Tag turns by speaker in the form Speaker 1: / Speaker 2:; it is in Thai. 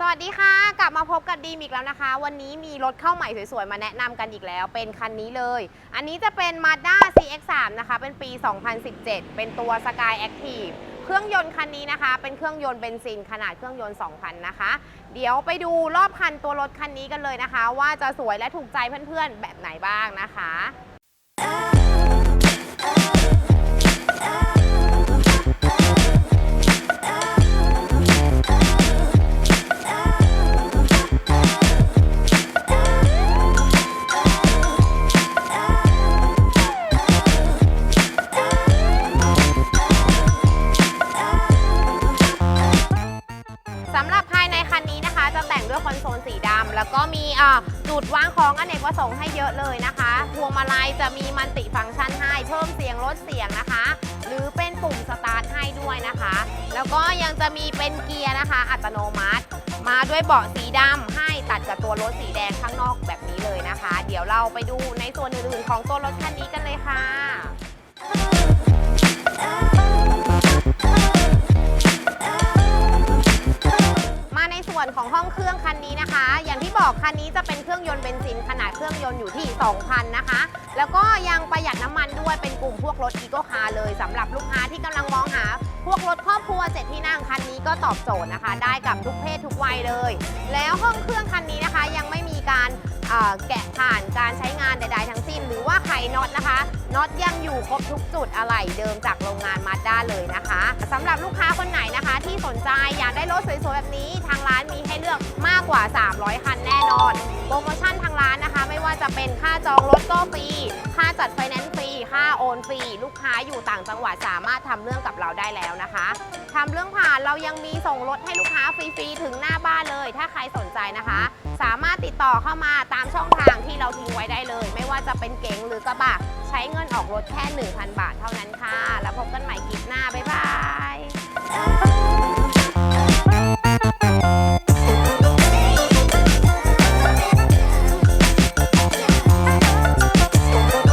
Speaker 1: สวัสดีค่ะ กลับมาพบกับดีมอีกแล้วนะคะ วันนี้มีรถเข้าใหม่สวยๆ มาแนะนำกันอีกแล้ว เป็นคันนี้เลย อันนี้จะเป็น Mazda CX-3 นะคะ เป็นปี 2017 เป็นตัว Sky Active เครื่องยนต์คันนี้นะคะ เป็นเครื่องยนต์เบนซินขนาดเครื่องยนต์ 2,000 นะคะ เดี๋ยวไปดูรอบคันตัวรถคันนี้กันเลยนะคะ ว่าจะสวยและถูกใจเพื่อนๆ แบบไหนบ้างนะคะำหรับภายในคันนี้นะคะ จะแต่งด้วยคอนโซลสีดำแล้วก็มีจุดวางของอเนกประสงค์ให้เยอะเลยนะคะพวงมาลัยจะมีมันติฟังก์ชันให้เพิ่มเสียงลดเสียงนะคะ หรือเป็นปุ่มสตาร์ทให้ด้วยนะคะ แล้วก็ยังจะมีเป็นเกียร์นะคะ อัตโนมัติ มาด้วยเบาะสีดำให้ตัดกับตัวรถสีแดงข้างนอกแบบนี้เลยนะคะ เดี๋ยวเราไปดูในส่วนอื่นๆของตัวรถคันนี้ ของห้องเครื่องคันนี้นะคะ อย่างที่บอกคันนี้จะเป็นเครื่องยนต์เบนซินขนาดเครื่องยนต์อยู่ที่ 2,000 นะคะ แล้วก็ยังประหยัดน้ำมันด้วยเป็นกลุ่มพวกรถอีโกคาร์เลยสำหรับลูกค้าที่กำลังมองหา พวกรถครอบครัวเจ็ดที่นั่งคันนี้ก็ตอบโจทย์นะคะ ได้กับทุกเพศทุกวัยเลย แล้วห้องเครื่องคันนี้นะคะ ยังไม่มีการแกะผ่านการใช้งานใด ๆ ทั้งสิ้น หรือว่าไขน็อตนะคะน็อตยังอยู่ครบทุกจุดอะไหล่เดิมจากโรงงานมาด้าเลยนะคะสำหรับลูกค้าคน ที่สนใจอยากได้รถสวยๆแบบนี้ ทางร้านมีให้เลือกมากกว่า 300 คันแน่นอน โปรโมชั่นทางร้านนะคะ ไม่ว่าจะเป็นค่าจองรถก็ฟรี ค่าจัดไฟแนนซ์ฟรี ค่าโอนฟรี ลูกค้าอยู่ต่างจังหวัดสามารถทำเรื่องกับเราได้แล้วนะคะทำเรื่องผ่านเรายังมีส่งรถให้ลูกค้าฟรีๆถึงหน้าบ้านเลย ถ้าใครสนใจนะคะ สามารถติดต่อเข้ามาตามช่องทางที่เราทิ้งไว้ได้เลย ไม่ว่าจะเป็นเก๋งหรือกระบะใช้เงินออกรถแค่ 1,000 บาทเท่านั้นค่ะ แล้วพบกันใหม่คลิปหน้า